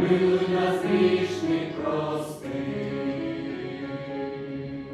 помилуй нас грішних, просто.